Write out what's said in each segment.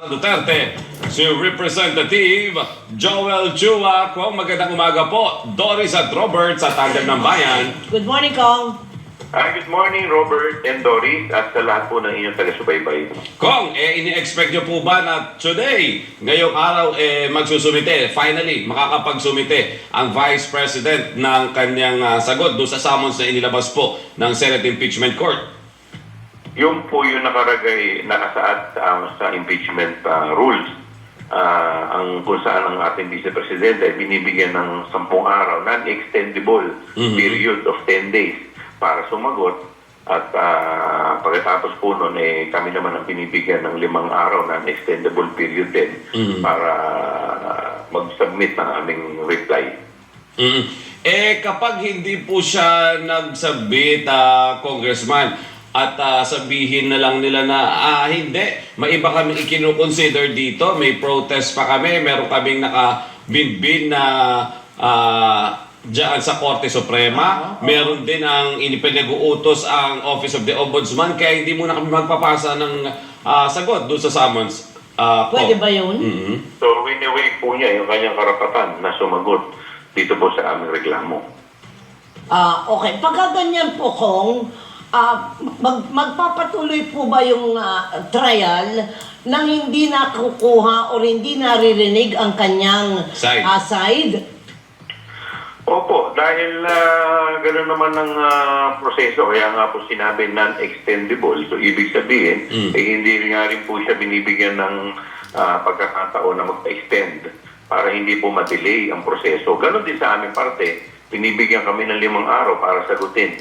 Duterte, si Representative Joel Chua. Kung magandang umaga po, Doris at Robert sa Tandem ng Bayan. Good morning, Kong. Ah, good morning, Robert and Doris, at sa lahat po ng inyong taga-subaybay. Kung, eh, ini-expect nyo po ba na today, ngayong araw, eh, magsusumite, finally, makakapagsumite ang Vice President ng kanyang ah, sagot doon sa summons na inilabas po ng Senate Impeachment Court? Yung po yung nakaragay, nakasaad sa, sa impeachment ah, rules. Ah, ang kung saan ang ating Vice Presidente ay binibigyan ng 10 araw, non-extendable Mhm. period of 10 days para sumagot. At ah, pagkatapos po nun, eh, kami naman ang binibigyan ng limang araw na extendable period din Mhm. para ah, mag-submit ng aming reply. Mm. Eh kapag hindi po siya nagsabit, ah, congressman, at ah, sabihin na lang nila na ah, hindi, may iba kami ikinukonsider dito, may protest pa kami, meron kaming nakabinbin na ah, Diyan sa Korte Suprema, meron din ang inipinag-uutos ang Office of the Ombudsman, kaya hindi muna kami magpapasa ng ah, sagot doon sa summons. Ah, po. Pwede ba yun? Mhm. So, wini-wait po niya yung kanyang karapatan na sumagot dito po sa aming reklamo. Ah, okay. Pagka ganyan po, Kong, ah, mag, magpapatuloy po ba yung ah, trial nang hindi nakukuha o hindi naririnig ang kanyang Side. ah, side? Opo, dahil uh, gano'n naman ang ah, proseso, kaya nga po sinabi non-extendable. So, ibig sabihin, Mm. eh, hindi nga rin po siya binibigyan ng ah, pagkakataon na mag-extend para hindi po ma-delay ang proseso. Ganon din sa aming parte, binibigyan kami ng limang araw para sagutin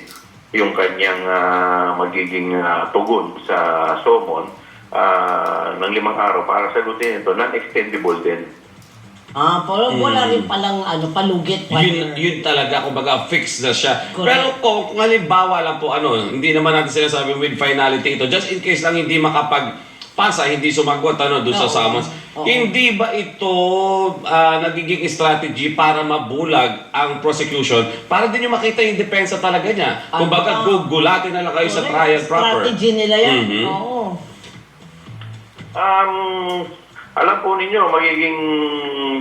yung kanyang ah, magiging ah, tugon sa SOMON ah, ng limang araw para sagutin ito. Non-extendable din. Ah, pero wala rin palang ano, palugit. Yun, partner. yun talaga, kumbaga, fix na siya. Correct. Pero kung, kung halimbawa lang po, ano, hindi naman natin sinasabi with finality ito, just in case lang hindi makapagpasa, hindi sumagot, ano, doon sa Oo. summons. Oo. Hindi ba ito ah, nagiging strategy para mabulag ang prosecution? Para din yung makita yung depensa talaga niya. Ah, Kumbaga, ah. gugulatin na lang kayo sa trial proper. Strategy nila yan. Mhm. Oo. Um, alam po ninyo, magiging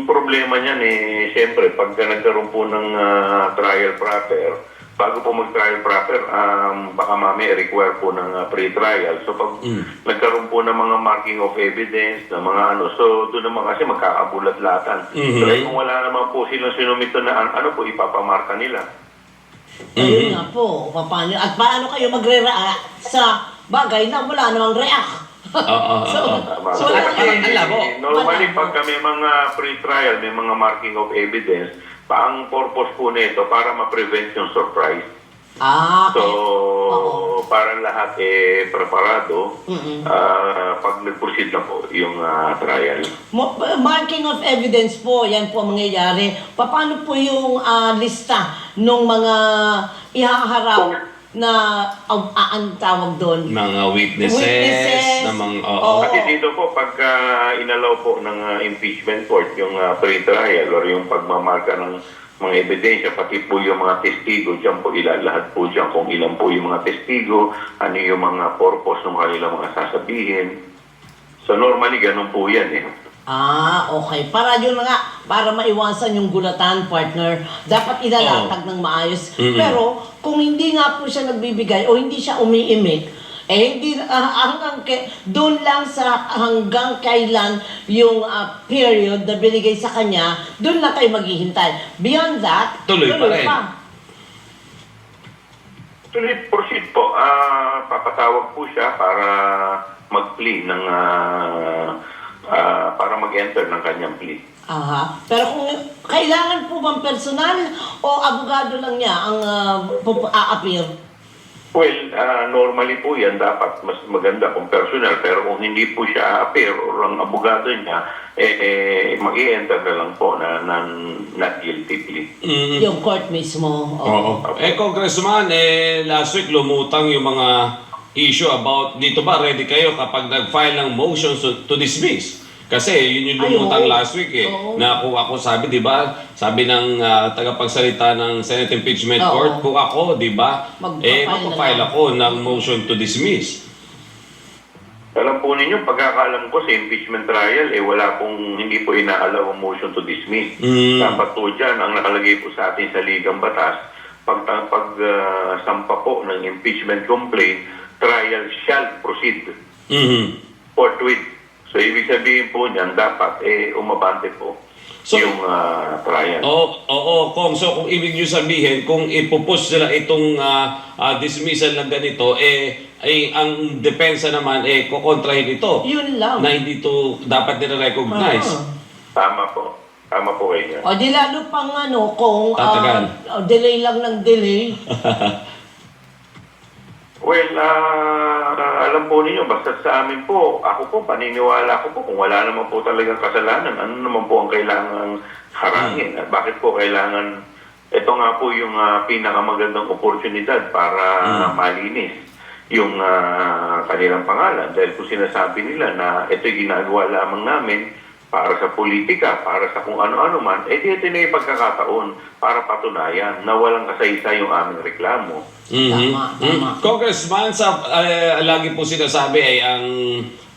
problema niyan eh, siyempre, pagka nagkaroon po ng ah, trial proper, bago po mag-trial proper, um, baka mamaya require po ng ah, pre-trial. So pag Mm. nagkaroon po ng mga marking of evidence, ng mga ano, so doon naman kasi magkakabulat-latan. Mhm. So kung wala naman po silang sinumito na an- ano po, ipapamarka nila. Ayun Mhm. nga po, paano, at paano kayo magre-react sa bagay na wala namang react? Oo, oo, So, oo. Tama. So, wala parang ang labo. Normally, Wala. pag may mga pre-trial, may mga marking of evidence, pa ang purpose po nito para ma-prevent yung surprise. Ah, So, Oo. para lahat eh preparado, Mm-mm. ah, pag nag-proceed na po yung ah, trial. Mo- marking of evidence po, yan po ang mangyayari. Paano po yung ah, lista ng mga ihaharap na uh, ang tawag doon? Mga witnesses, Witnesses. na mga, oo. Oo. Kasi dito po, pagka inalaw po ng ah, impeachment court yung ah, pre-trial or yung pagmamarka ng mga ebidensya, pati po yung mga testigo, dyan po ilalahat po dyan kung ilan po yung mga testigo, ano yung mga purpose ng kanilang mga sasabihin. So normally, ganun po yan eh. Ah, okay. Para yun na nga, para maiwasan yung gulatan, partner, dapat ilalatag ng maayos. Mm-mm. Pero, kung hindi nga po siya nagbibigay o hindi siya umiimik, eh hindi ah, hanggang ke, doon lang sa hanggang kailan yung ah, period na binigay sa kanya, doon lang kayo maghihintay. Beyond that, Tuloy pa rin. Tuloy, proceed po. Ah, papatawag po siya para mag-plea ng ah, ah, para mag-enter ng kanyang plea. Aha. Pero kung kailangan po bang personal o abogado lang niya ang uh, a-appear? Well, ah, normally po yan dapat mas maganda kung personal pero kung hindi po siya appear or ang abogado niya eh, eh mag-i-enter na lang po na, na not guilty plea. Mhm. Yung court mismo. Oo. Eh, Congressman, eh, last week lumutang yung mga issue about dito ba ready kayo kapag nag-file ng motion to, to dismiss? Kasi yun yung Ay, lumutang oo. last week eh. Oo. Na kung ako sabi, di ba, sabi ng ah, tagapagsalita ng Senate Impeachment Oo. Court, kung ako, di ba, eh, na magpa-file lang. ako ng motion to dismiss. Alam po ninyo, pagkakaalam ko sa impeachment trial, eh wala pong, hindi po inaalaw ang motion to dismiss. Mm. Dapat po dyan, ang nakalagay po sa atin sa Ligang Batas, pag, pag ah, sampa po ng impeachment complaint, trial shall proceed Mhm. forthwith. So, ibig sabihin po niyan, dapat eh umabante po So- yung ah, trial. Oo, oo, Kong. So, kung ibig nyo sabihin, kung ipupush nila itong ah, ah, dismissal ng ganito, eh, ay, ang depensa naman, eh, kukontrahin ito. Yun lang. Na hindi ito dapat nire-recognize. Ah. Tama po. Tama po kayo. O di lalo pang ano, kung Tatagal. oh, delay lang ng delay. Well, ah, alam po ninyo, basta sa amin po, ako po, paniniwala ko po, kung wala naman po talagang kasalanan, ano naman po ang kailangang harangin? At bakit po kailangan, ito nga po yung ah, pinakamagandang oportunidad para malinis yung ah, kanilang pangalan. Dahil kung sinasabi nila na ito'y ginagawa lamang namin para sa politika, para sa kung ano-ano man, eh di ito na yung pagkakataon para patunayan na walang kasaysa yung aming reklamo. Mhm. Tama, Mhm. tama. Congressman, sa, eh, lagi po sinasabi ay ang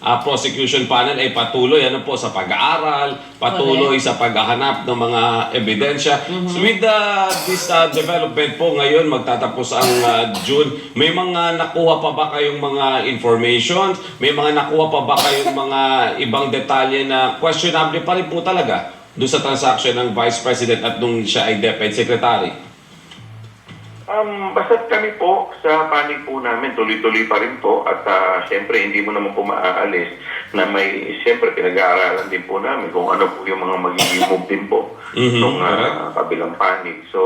ah, prosecution panel ay patuloy ano po sa pag-aaral, patuloy sa paghahanap ng mga ebidensya. So with the, this ah, development po ngayon, magtatapos ang ah, June, may mga nakuha pa ba kayong mga information? May mga nakuha pa ba kayong mga ibang detalye na questionable pa rin po talaga doon sa transaction ng Vice President at nung siya ay DepEd Secretary? Um, basta kami po sa panig po namin, tuloy-tuloy pa rin po at ah, syempre hindi mo naman po maaalis na may syempre pinag-aaralan din po namin kung ano po yung mga magiging move din po Mhm, nung ah, correct. kabilang panig. So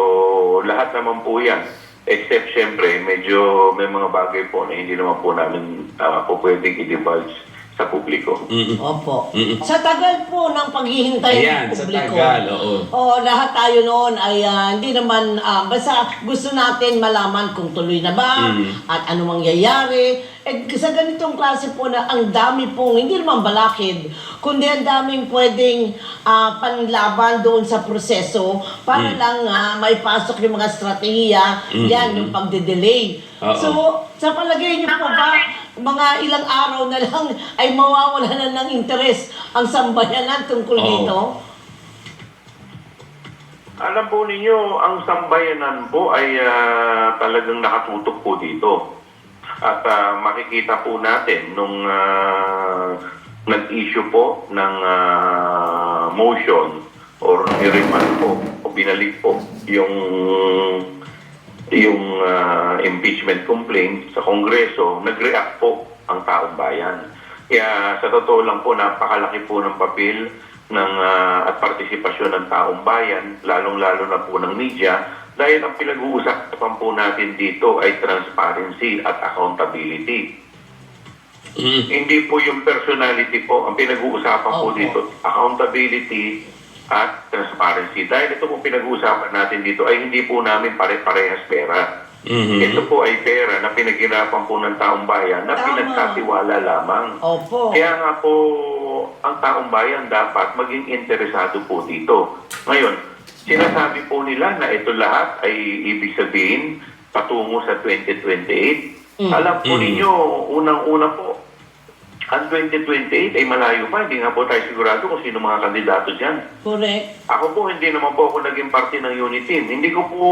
lahat naman po yan except syempre medyo may mga bagay po na hindi naman po namin ah, po pwedeng i-divulge sa publiko. Mhm. Opo. Mm-mm. Sa tagal po ng paghihintay Ayan, ng sa publiko. tagal, oo. Oo, lahat tayo noon ay ah, hindi naman, ah, basta gusto natin malaman kung tuloy na ba Mm. at ano mangyayari. Eh, sa ganitong klase po na ang dami pong, hindi naman balakid, kundi ang daming pwedeng ah, panlaban doon sa proseso para Mm. lang ah, may pasok yung mga strategiya, yan, yung pagde-delay. Oo. So, sa palagay niyo po ba, mga ilang araw na lang ay mawawala na ng interes ang sambayanan tungkol Oo. dito? Alam po ninyo, ang sambayanan po ay ah, talagang nakatutok po dito. At ah, makikita po natin nung ah, nag-issue po ng ah, motion or niremand po o binalik po yung yung ah, impeachment complaint sa Kongreso, nag-react po ang taong bayan. Kaya sa totoo lang po, napakalaki po ng papel ng, ah, at partisipasyon ng taong bayan, lalong-lalo na po ng media, dahil ang pinag-uusapan po natin dito ay transparency at accountability. Mhm. Hindi po yung personality po, ang pinag-uusapan po Opo. dito, accountability at transparency. Dahil ito po pinag-uusapan natin dito ay hindi po namin pare-parehas pera. Mhm. Ito po ay pera na pinaghirapan po ng taong bayan na Tama. pinagkatiwala lamang. Opo. Kaya nga po, ang taong bayan dapat maging interesado po dito. Ngayon, sinasabi po nila na ito lahat ay ibig sabihin patungo sa 2028. Mm. Alam po Mm. ninyo, unang-una po, ang 2028 ay malayo pa. Hindi nga po tayo sigurado kung sino mga kandidato dyan. Correct. Ako po, hindi naman po ako naging parte ng unit team. Hindi ko po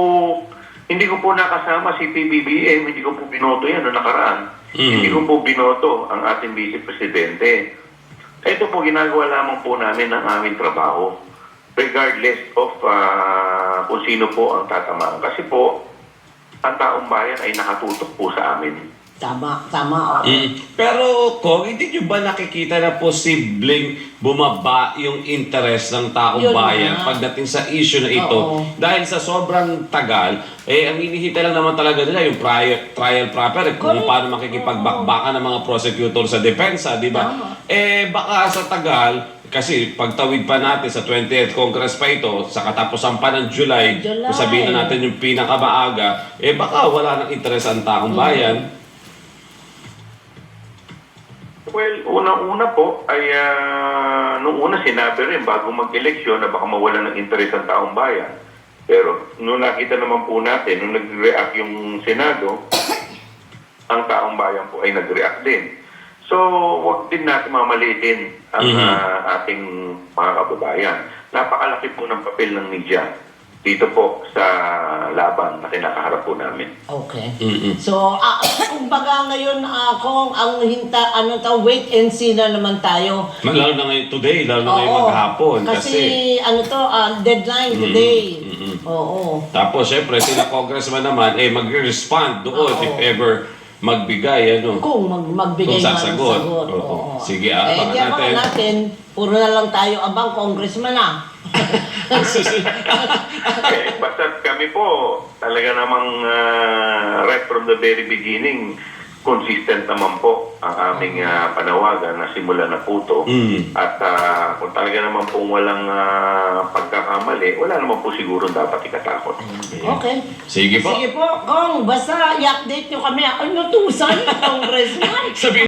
hindi ko po nakasama si PBBM, hindi ko po binoto yan noong nakaraan. Mhm. Hindi ko po binoto ang ating vice presidente. Ito po ginagawa lamang po namin ang aming trabaho. Regardless of ah, kung sino po ang tatamaan. Kasi po, ang taong bayan ay nakatutok po sa amin. Tama, tama. oo. Mm. Pero, Kong, hindi nyo ba nakikita na posibleng bumaba yung interest ng taong Yun bayan nga. pagdating sa issue na ito? Oo. Dahil sa sobrang tagal, eh, ang inihita lang naman talaga nila yung trial, trial proper, kung Correct. paano makikipagbakbakan ng mga prosecutor sa depensa, di ba? Tama. Eh, baka sa tagal, kasi pagtawid pa natin sa 20th Congress pa ito, sa katapusan pa ng July, July. kung sabihin na natin yung pinakamaaga, eh baka wala ng interes ang taong bayan. Well, unang-una po ay ah, nung una sinabi rin bago mag-eleksyon na baka mawala ng interes ang taong bayan. Pero nung nakita naman po natin, nung nag-react yung Senado, ang taong bayan po ay nag-react din. So wag din natin mamalitin ang Mhm. ah, ating mga kababayan. Napakalaki po ng papel ng media dito po sa laban na kinakaharap po namin. Okay. Mm-mm. So, ah, kumbaga ngayon ako, ang hinta, ano to, wait and see na naman tayo. Lalo na ngayon today, lalo na ngayon maghapon. Kasi, Kasi, ano to, ah, deadline Mm, today. mm-mm. Oo. tapos syempre sila congressman naman, eh magre-respond doon Oo. if ever magbigay, ano. Kung mag, magbigay Kung ng sasagot. sagot. Oo. Oo. Sige, eh, abangan di abangan natin. natin. Puro na lang tayo abang congressman ah. eh, basta kami po, talaga namang ah, right from the very beginning, consistent naman po ang aming ah, panawagan na simula na po to. Mm. At ah, kung talaga naman pong walang ah, pagkakamali, wala naman po siguro dapat ikatakot. Okay. Sige po. Sige po, Kong, basta i-update nyo kami. Ano, tusan, congressman? Sabi